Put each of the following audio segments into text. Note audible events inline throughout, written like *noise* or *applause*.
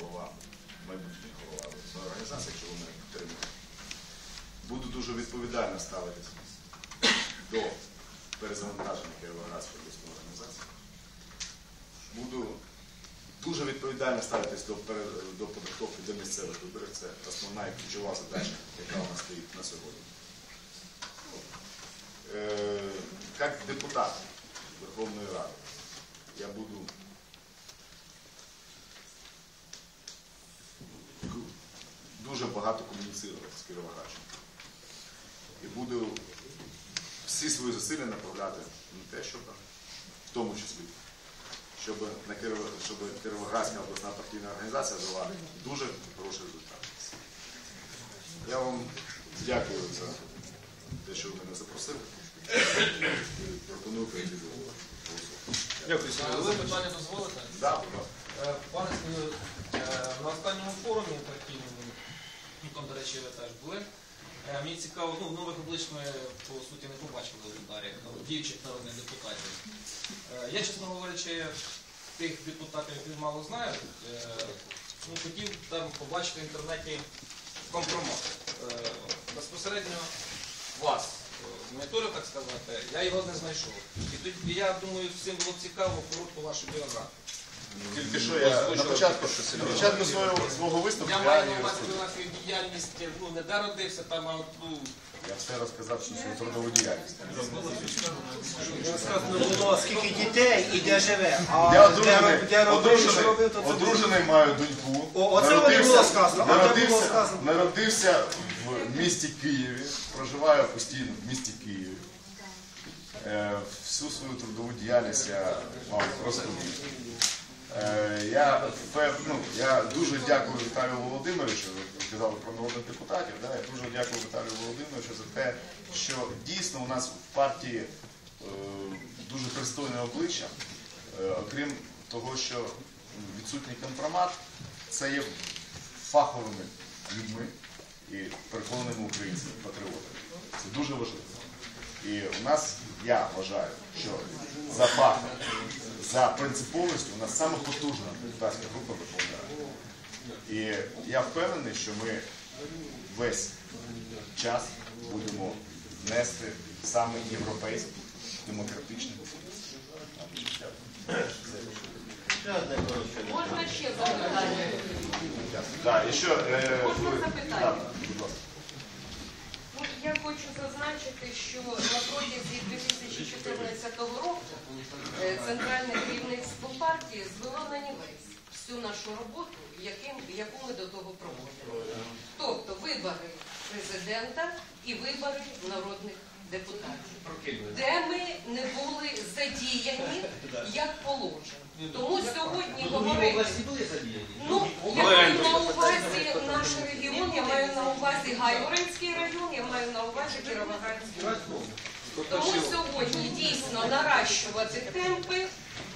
голова, майбутній голова організації, якщо ви мене підтримуєте. Буду дуже відповідально ставитися до перезавантаження Кіровоградської обласної організації. Буду дуже відповідально ставитись до, до підготовки до місцевих виборів. Це основна і ключова задача, яка у нас стоїть на сьогодні. Е, Як депутат Верховної Ради я буду дуже багато комуніцирувати з Кіровоградщиною. І буду всі свої зусилля направляти на те, щоб, в тому числі, щоб, на Киров... щоб Кіровоградська обласна партійна організація дала дуже хороший результат. Я вам дякую за те, що ви мене запросили. І пропоную прийти до голосування. Дякую, Ви питання дозволите? Да, будь ласка. Е, Пане Сергію, е, на останньому форумі партійному, ну там, до речі, ви були. Мені цікаво, ну, нових облич ми по суті не побачили в ударі діючих народних депутатів. Е, Я, чесно говорячи, тих депутатів, яких мало знаю, е, ну, хотів там побачити в інтернеті компромат. Е, Безпосередньо вас, моніторю, так сказати, я його не знайшов. І тоді я думаю, всім було цікаво коротко вашу біографію. Тільки що я на початку, на початку свого, свого виступу Я маю на увазі розповів. вашу діяльність, ну не де родився, там, а от, ну, я все розказав, що свою трудову діяльність. було скільки дітей і де живе. А Я одружений, де одружений, робив, то це одружений маю доньку. О, оце Народився- було сказано, а де було Народився, сказано? народився в місті Києві, проживаю постійно в місті Києві. Е, всю свою трудову діяльність я вам розповів. Е, я, впев- ну, я дуже дякую Віталію Володимировичу, ви сказали про народних депутатів. Да? Я дуже дякую Віталію Володимировичу за те, що дійсно у нас в партії е, дуже пристойне обличчя. Е, окрім того, що відсутній компромат, це є фаховими людьми і переконаними українцями, патріотами. Це дуже важливо. І у нас, я вважаю, що за фактом, за принциповістю у нас саме потужна депутатська група Верховної Ради. І я впевнений, що ми весь час будемо нести саме європейський демократичний. Можна ще запитання? Так, і що, е, Можна запитання? Так, будь ласка. Ну, Я хочу зазначити, що на протязі 2014 року е, центральне керівництво партії звело на нівець всю нашу роботу, яку ми до того проводили. Тобто вибори президента і вибори народних депутатів, де ми не були задіяні *laughs* як положено. Тому сьогодні говорити. Ну, я маю на увазі наш регіон, я маю на увазі Гайворинський район, я маю на увазі Кіровоградський район. Тому сьогодні дійсно наращувати темпи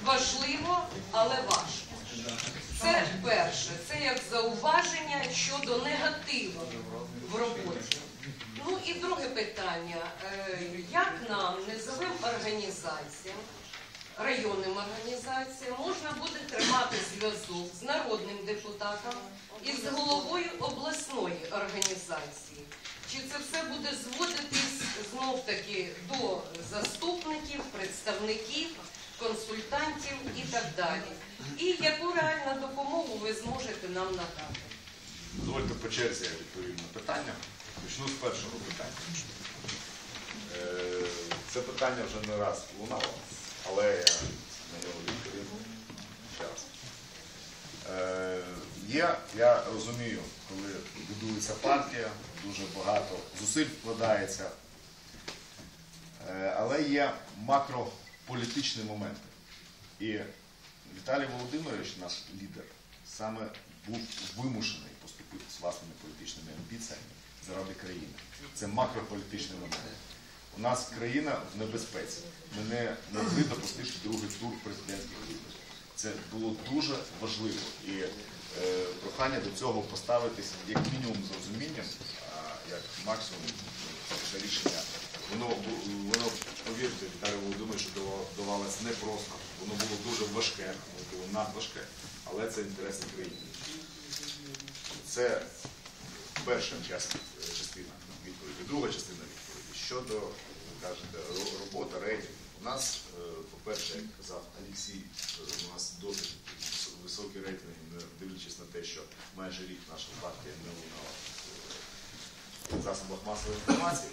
важливо, але важко. Це перше, це як зауваження щодо негативу в роботі. Ну і друге питання. Е, Як нам, низовим організаціям, районним організаціям можна буде тримати зв'язок з народним депутатом і з головою обласної організації? Чи це все буде зводитись знов таки до заступників, представників, консультантів і так далі? І яку реальну допомогу ви зможете нам надати? Дозвольте по черзі відповім на питання. Почну з першого питання. Е, Це питання вже не раз лунало, але я на нього відповім ще. Е, Є, я розумію, коли будується партія, дуже багато зусиль вкладається, Е, але є макрополітичні моменти. І Віталій Володимирович, наш лідер, саме був вимушений поступити з власними політичними амбіціями заради країни. Це макрополітичний момент. У нас країна в небезпеці. Ми не могли допустити другий тур президентських виборів. Це було дуже важливо. І е, прохання до цього поставитись як мінімум з розумінням, а як максимум це рішення. Воно, воно повірте, Віталій Володимирович, давало- давалось непросто. Воно було дуже важке, воно було надважке, але це інтереси країни. Це перша частина, частина відповіді. Друга частина відповіді. Щодо, кажете, ро- робота, рейтинг. У нас, е, по-перше, як казав Олексій, е, у нас досить вис- високі рейтинги, не дивлячись на те, що майже рік наша партія не лунала в засобах масової інформації.